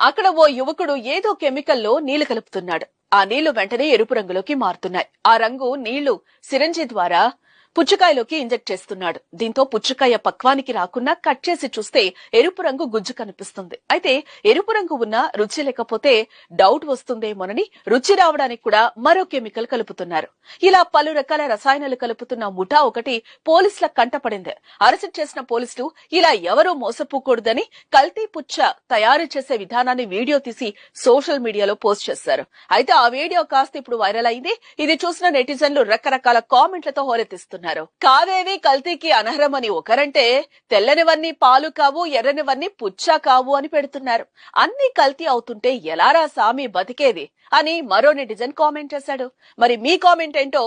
అక్కడ ఓ యువకుడు ఏదో కెమికల్లో నీళ్ళు కలుపుతున్నాడు. ఆ నీళ్ళు వెంటనే ఎరుపు రంగులోకి మారుతున్నాయి. ఆ రంగు నీళ్ళు సిరంజి ద్వారా పుచ్చకాయలోకి ఇంజెక్ట్ చేస్తున్నాడు. దీంతో పుచ్చకాయ పక్వానికి రాకుండా కట్ చేసి చూస్తే ఎరుపు రంగు గుజ్జు కనిపిస్తుంది. అయితే ఎరుపు రంగు ఉన్న రుచి లేకపోతే డౌట్ వస్తుందేమోనని రుచి రావడానికి కూడా మరో కెమికల్ కలుపుతున్నారు. ఇలా పలు రకాల రసాయనాలు కలుపుతున్న ముఠా ఒకటి పోలీసుల కంటపడింది అరెస్ట్ చేసిన పోలీసులు ఇలా ఎవరూ మోసపోకూడదని కల్తీ పుచ్చ తయారు చేసే విధానాన్ని వీడియో తీసి సోషల్ మీడియాలో పోస్ట్ చేశారు. అయితే ఆ వీడియో కాస్త ఇప్పుడు వైరల్ అయింది. ఇది చూసిన నెటిజన్లు రకరకాల కామెంట్లతో హోరెత్తిస్తున్నారు. కావేవి కల్తీకి అనర్హమని ఒకరంటే తెల్లనివన్నీ పాలు కావు ఎర్రనివన్నీ పుచ్చా కావు అని పెడుతున్నారు. అన్ని కల్తీ అవుతుంటే ఎలారా సామి బతికేది? అని మరో నెటిజన్ కామెంట్ చేశాడు. మరి మీ కామెంట్ ఏంటో